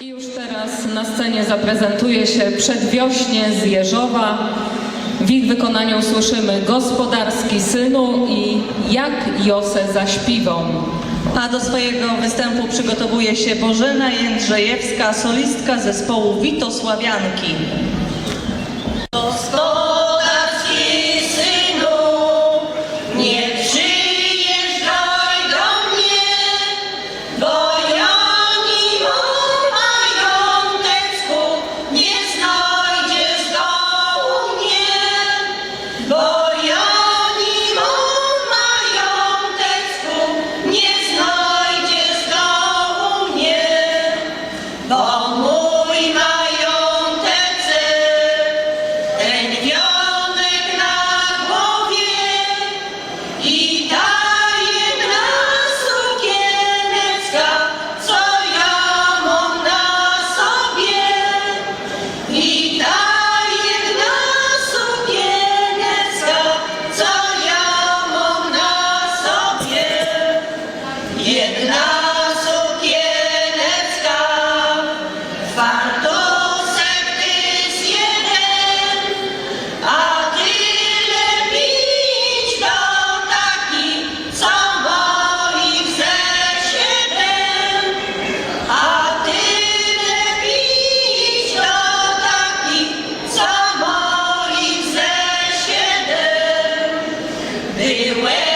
I już teraz na scenie zaprezentuje się przedwiośnie z Jeżowa. W ich wykonaniu słyszymy Gospodarski Synu i Jak Jose zaśpiwą. A do swojego występu przygotowuje się Bożena Jędrzejewska, solistka zespołu Witosławianki. Do anyway.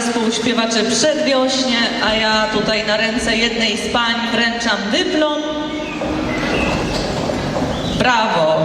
zespół śpiewaczy przedwiośnie, a ja tutaj na ręce jednej z pań wręczam dyplom. Brawo!